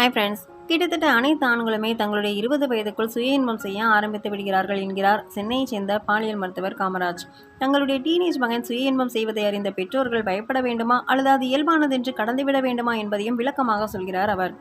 Hi friends கிட்டத்தட்ட அனைத்து ஆண்களுமே தங்களுடைய இருபது வயதுக்குள் சுய இன்பம் செய்ய ஆரம்பித்து விடுகிறார்கள் என்கிறார் சென்னையைச் சேர்ந்த பாலியல் மருத்துவர் காமராஜ். தங்களுடைய டீனேஜ் மகன் சுய இன்பம் செய்வதை அறிந்த பெற்றோர்கள் பயப்பட வேண்டுமா? அல்லது அது இயல்பானதென்று கடந்துவிட வேண்டுமா? என்பதையும் விளக்கமாக சொல்கிறார் அவர்.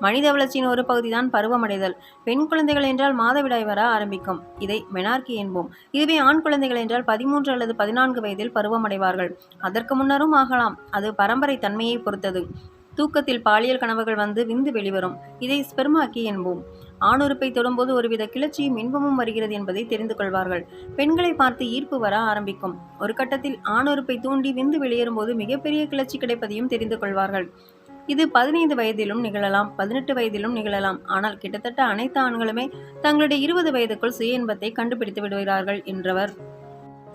மனித வளர்ச்சியின் ஒரு பகுதிதான் பருவமடைதல். பெண் குழந்தைகள் என்றால் மாதவிடாய் வர ஆரம்பிக்கும். இதை மெனார்கி என்போம். இதுவே ஆண் குழந்தைகள் என்றால் பதிமூன்று அல்லது பதினான்கு வயதில் பருவமடைவார்கள். அதற்கு முன்னரும் ஆகலாம். அது பரம்பரை தன்மையை பொறுத்தது. தூக்கத்தில் பாலியல் கனவுகள் வந்து விந்து வெளிவரும். இதை ஸ்பெர்மாக்கி என்போம். ஆணுறுப்பை தொடும்போது ஒருவித கிளர்ச்சியும் இன்பமும் வருகிறது என்பதை தெரிந்து கொள்வார்கள். பெண்களை பார்த்து ஈர்ப்பு வர ஆரம்பிக்கும். ஒரு கட்டத்தில் ஆணுறுப்பை தூண்டி விந்து வெளியேறும் போது மிகப்பெரிய கிளர்ச்சி கிடைப்பதையும் தெரிந்து கொள்வார்கள். இது பதினைந்து வயதிலும் நிகழலாம் பதினெட்டு வயதிலும் நிகழலாம். ஆனால் கிட்டத்தட்ட அனைத்து ஆண்களுமே தங்களுடைய இருபது வயதுக்குள் சுய இன்பத்தை கண்டுபிடித்து விடுகிறார்கள் என்றவர்.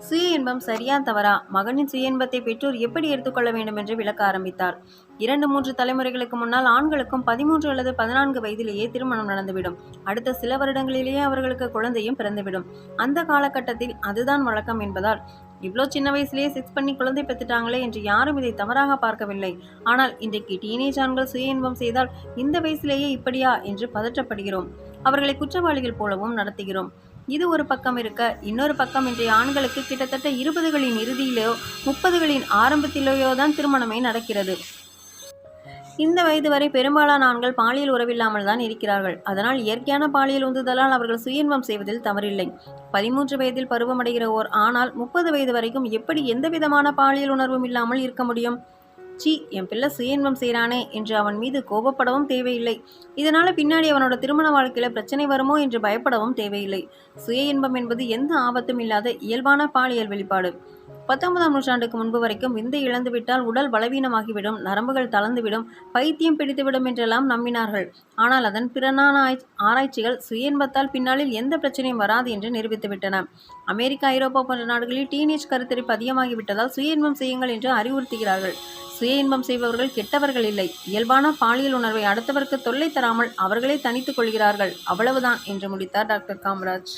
சுய இன்பம் சரியா தவறா? மகனின் சுய இன்பத்தை பெற்றோர் எப்படி எடுத்துக்கொள்ள வேண்டும் என்று விளக்க ஆரம்பித்தார். இரண்டு மூன்று தலைமுறைகளுக்கு முன்னால் ஆண்களுக்கும் பதிமூன்று அல்லது பதினான்கு வயதிலேயே திருமணம் நடந்துவிடும். அடுத்த சில வருடங்களிலேயே அவர்களுக்கு குழந்தையும் பிறந்துவிடும். அந்த காலகட்டத்தில் அதுதான் வழக்கம் என்பதால் இவ்வளோ சின்ன வயசுலேயே செக்ஸ் பண்ணி குழந்தை பெற்றுட்டாங்களே என்று யாரும் இதை தவறாக பார்க்கவில்லை. ஆனால் இன்றைக்கு டீனேஜ் ஆண்கள் சுய இன்பம் செய்தால் இந்த வயசிலேயே இப்படியா என்று பதற்றப்படுகிறோம். அவர்களை குற்றவாளிகள் போலவும் நடத்துகிறோம். இது ஒரு பக்கம் இருக்க இன்னொரு பக்கம் இன்றைய ஆண்களுக்கு கிட்டத்தட்ட இருபதுகளின் இறுதியிலோ முப்பதுகளின் ஆரம்பத்திலேயோ தான் திருமணமே நடக்கிறது. இந்த வயது வரை பெரும்பாலான ஆண்கள் பாலியல் உறவில்லாமல் தான் இருக்கிறார்கள். அதனால் இயற்கையான பாலியல் உந்துதலால் அவர்கள் சுயன்பம் செய்வதில் தவறில்லை. பதிமூன்று வயதில் பருவமடைகிற ஓர் ஆனால் முப்பது வயது வரைக்கும் எப்படி எந்த விதமான பாலியல் உணர்வும் இல்லாமல் இருக்க முடியும்? சி என் பிள்ளை சுயன்பம் செய்கிறானே என்று அவன் மீது கோபப்படவும் தேவையில்லை. இதனால பின்னாடி அவனோட திருமண வாழ்க்கையில் பிரச்சனை வருமோ என்று பயப்படவும் தேவையில்லை. சுய இன்பம் என்பது எந்த ஆபத்தும் இல்லாத இயல்பான பாலியல் வெளிப்பாடு. பத்தொன்பதாம் நூற்றாண்டுக்கு முன்பு வரைக்கும் விந்தை இழந்துவிட்டால் உடல் பலவீனமாகிவிடும் நரம்புகள் தளர்ந்துவிடும் பைத்தியம் பிடித்துவிடும் என்றெல்லாம் நம்பினார்கள். ஆனால் அதன் பிறனான ஆராய்ச்சிகள் சுயன்பத்தால் பின்னாளில் எந்த பிரச்சனையும் வராது என்று நிரூபித்துவிட்டன. அமெரிக்கா ஐரோப்பா போன்ற நாடுகளில் டீனேஜ் கருத்தரிப்பு அதிகமாகிவிட்டதால் சுய இன்பம் செய்யுங்கள் என்று அறிவுறுத்துகிறார்கள். சுய இன்பம் செய்பவர்கள் கெட்டவர்கள் இல்லை. இயல்பான பாலியல் உணர்வை அடுத்தவருக்கு தொல்லை தராமல் அவர்களே தனித்துக் கொள்கிறார்கள். அவ்வளவுதான் என்று முடித்தார் டாக்டர் காமராஜ்.